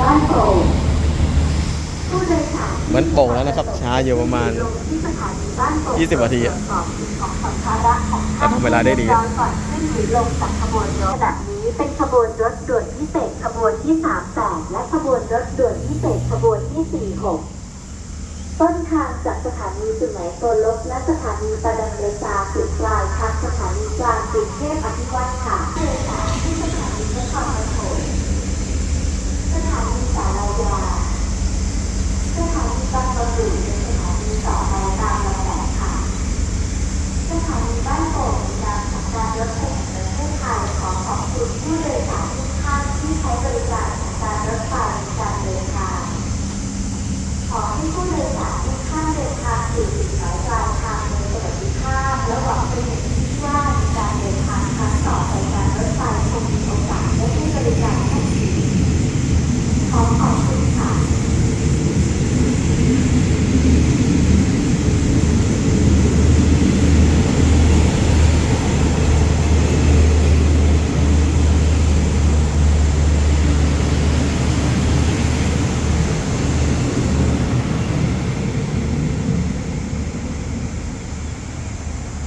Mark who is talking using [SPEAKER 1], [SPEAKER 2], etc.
[SPEAKER 1] บ้านโป่งผู้โดยสาร
[SPEAKER 2] เหมือนโป่งแล้วนะครับ ช้าอยู่ประมาณ
[SPEAKER 1] ที่สถานีบ้านโป่ง
[SPEAKER 2] 20นาทีอะ
[SPEAKER 1] ตรวจสอบสิ่งของสัมภาระของท
[SPEAKER 2] แต่ทำเวลาได้ดีอะ
[SPEAKER 1] ก่อนขึ้นหรือลงจากขบวนรถขณะนี้เป็นขบวนรถด่วนพิเศษขบวนที่38และขบวนรถด่วนพิเศษขบวนที่46ต้นทางจากสถานีสุไหงโกลกและสถานีประดังเลซาสุดปลาย